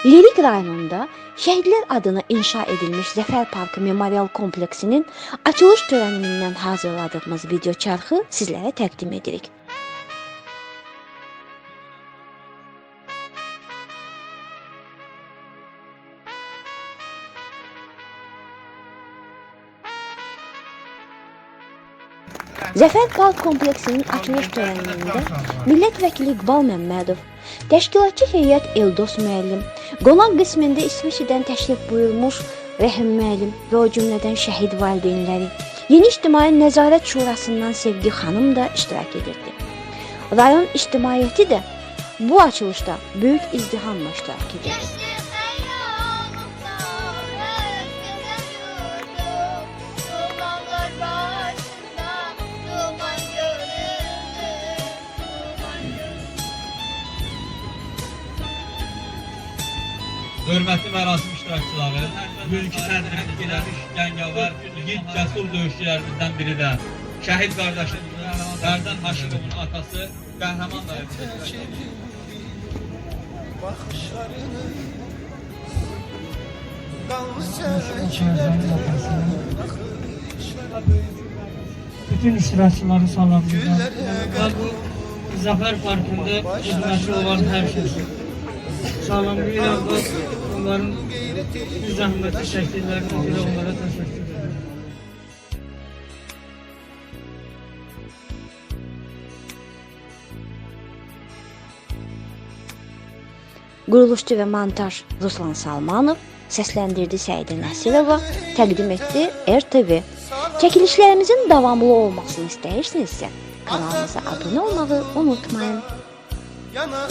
Lirik rayonunda şəhidlər adına inşa edilmiş Zəfər Parkı Memorial Kompleksinin açılış törənindən hazırladığımız video çarxı sizlərə təqdim edirik. Zəfər Park kompleksinin açılış törənində millət vəkili İqbal Məmmədov, təşkilatçı heyət Eldos müəllim, qonaq qismində İsveçdən təşrif buyurmuş Rəhim müəllim və o cümlədən şəhid valideynləri, Yeni İctimai Nəzarət Şurasından Sevgi xanım da iştirak edirdi. Rayon ictimaiyyəti də bu açılışda böyük izdihamla iştirak edirdi. Hörmətli mərasim iştirakçıları, bugünkü sədrlik eləmiş gəngavər, igid cəsur döyüşçülərimizdən biri də şəhid qardaşımız Sərdən Haşimovun atası qəhrəman bütün iştirakçıları Və bu Zafer Parkında xidməti olan hər kəsi salamlayıram və onların bu zəhməti çəkdiklərinə görə onlara təşəkkür edirəm. Quruluşçu və montaj Ruslan Salmanov, səsləndirdi Səidə Nəsirova, təqdim etdi RTV. Çəkilişlərimizin davamlı olmasını istəyirsinizsə, kanalımıza abunə olmağı unutmayın. yanan